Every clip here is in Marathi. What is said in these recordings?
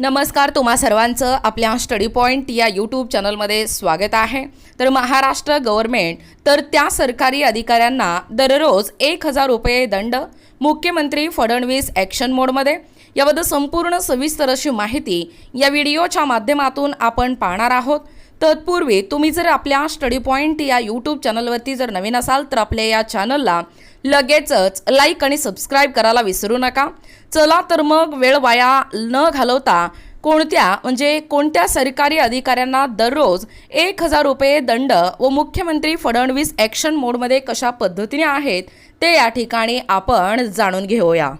नमस्कार तुम्हा सर्वांचं आपल्या स्टडी पॉईंट या यूट्यूब चॅनलमध्ये स्वागत आहे. तर महाराष्ट्र गव्हर्मेंट तर त्या सरकारी अधिकाऱ्यांना दररोज एक हजार रुपये दंड मुख्यमंत्री फडणवीस ॲक्शन मोडमध्ये याबद्दल संपूर्ण सविस्तर अशी माहिती या व्हिडिओच्या माध्यमातून आपण पाहणार आहोत. तत्पूर्वी तुम्ही जर आपल्या स्टडी पॉईंट या यूट्यूब चॅनलवरती जर नवीन असाल तर आपल्या या चॅनलला लगेचच लाईक आणि सबस्क्राईब करायला विसरू नका. चला तर मग वेळ वाया न घालवता कोणत्या म्हणजे कोणत्या सरकारी अधिकाऱ्यांना दररोज एक हजार रुपये दंड व मुख्यमंत्री फडणवीस ॲक्शन मोडमध्ये कशा पद्धतीने आहेत ते या ठिकाणी आपण जाणून घेऊया.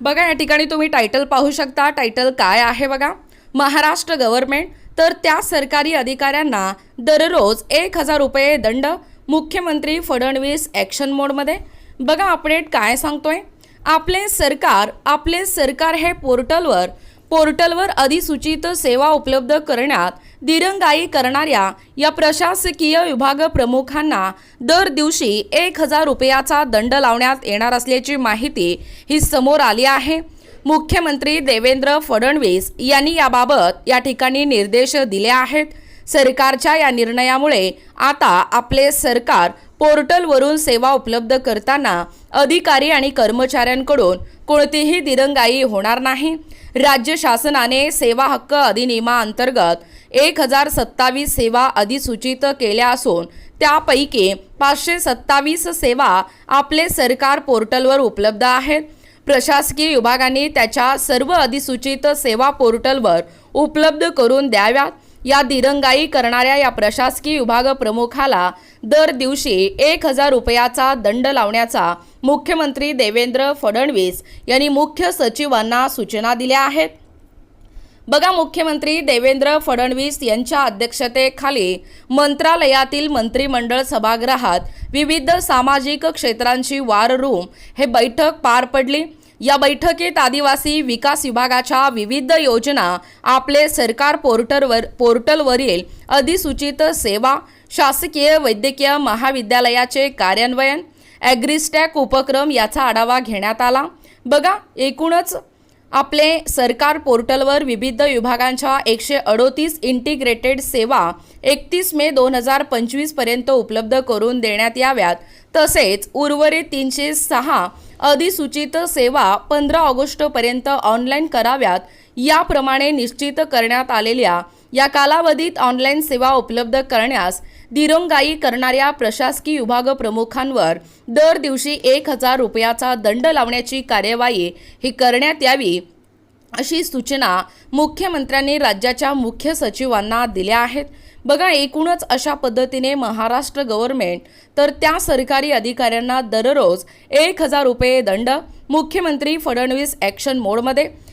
बघा या ठिकाणी तुम्ही टायटल पाहू शकता. टायटल काय आहे बघा? महाराष्ट्र गव्हर्नमेंट तर त्या सरकारी अधिकाऱ्यांना दररोज एक हजार रुपये दंड मुख्यमंत्री फडणवीस ॲक्शन मोडमध्ये बघा अपडेट काय सांगतोय. आपले सरकार आपले सरकार हे पोर्टलवर पोर्टलवर अधिसूचित सेवा उपलब्ध करण्यात दिरंगाई करणाऱ्या या प्रशासकीय विभाग प्रमुखांना दर दिवशी एक हजार रुपयाचा दंड लावण्यात येणार असल्याची माहिती ही समोर आली आहे. मुख्यमंत्री देवेंद्र फडणवीस यांनी याबाबत या ठिकाणी निर्देश दिले आहेत. सरकारच्या या निर्णयामुळे आता आपले सरकार पोर्टलवरून सेवा उपलब्ध करताना अधिकारी आणि कर्मचाऱ्यांकडून कोणतीही दिरंगाई होणार नाही. राज्य शासनाने सेवा हक्क अधिनियमाअंतर्गत एक हजार सत्तावीस सेवा अधिसूचित केल्या असून त्यापैकी पाचशे सत्तावीस सेवा आपले सरकार पोर्टलवर उपलब्ध आहेत. प्रशासकीय विभागाने त्याच्या सर्व अधिसूचित सेवा पोर्टलवर उपलब्ध करून द्याव्यात. या दिरंगाई करणाऱ्या या प्रशासकीय विभाग प्रमुखाला दर दिवशी एक हजार रुपयाचा दंड लावण्याचा मुख्यमंत्री देवेंद्र फडणवीस यांनी मुख्य सचिवांना सूचना दिल्या आहेत. बघा मुख्यमंत्री देवेंद्र फडणवीस यांच्या अध्यक्षतेखाली मंत्रालयातील मंत्रिमंडळ सभागृहात विविध सामाजिक क्षेत्रांची वार रूम हे बैठक पार पडली. या बैठकीत आदिवासी विकास विभागाच्या विविध योजना आपले सरकार पोर्टलवर पोर्टलवरील अधिसूचित सेवा शासकीय वैद्यकीय महाविद्यालयाचे कार्यान्वयन ॲग्रिस्टॅक उपक्रम याचा आढावा घेण्यात आला. बघा एकूणच आपले सरकार पोर्टलवर विविध विभागांच्या एकशे अडोतीस इंटिग्रेटेड सेवा एकतीस मे दोन हजार पंचवीसपर्यंत उपलब्ध करून देण्यात याव्यात. तसेच उर्वरित तीनशे सहा अधिसूचित सेवा पंधरा ऑगस्टपर्यंत ऑनलाईन कराव्यात. याप्रमाणे निश्चित करण्यात आलेल्या या कालावधीत ऑनलाईन सेवा उपलब्ध करण्यास दिरंगाई करणाऱ्या प्रशासकीय विभाग प्रमुखांवर दर दिवशी एक हजार रुपयाचा दंड लावण्याची कार्यवाही ही करण्यात यावी अशी सूचना मुख्यमंत्र्यांनी राज्याच्या मुख्य सचिवांना दिल्या आहेत. बघा एकूणच अशा पद्धतीने महाराष्ट्र गव्हर्नमेंट तर त्या सरकारी अधिकाऱ्यांना दररोज एक हजार रुपये दंड मुख्यमंत्री फडणवीस ॲक्शन मोडमध्ये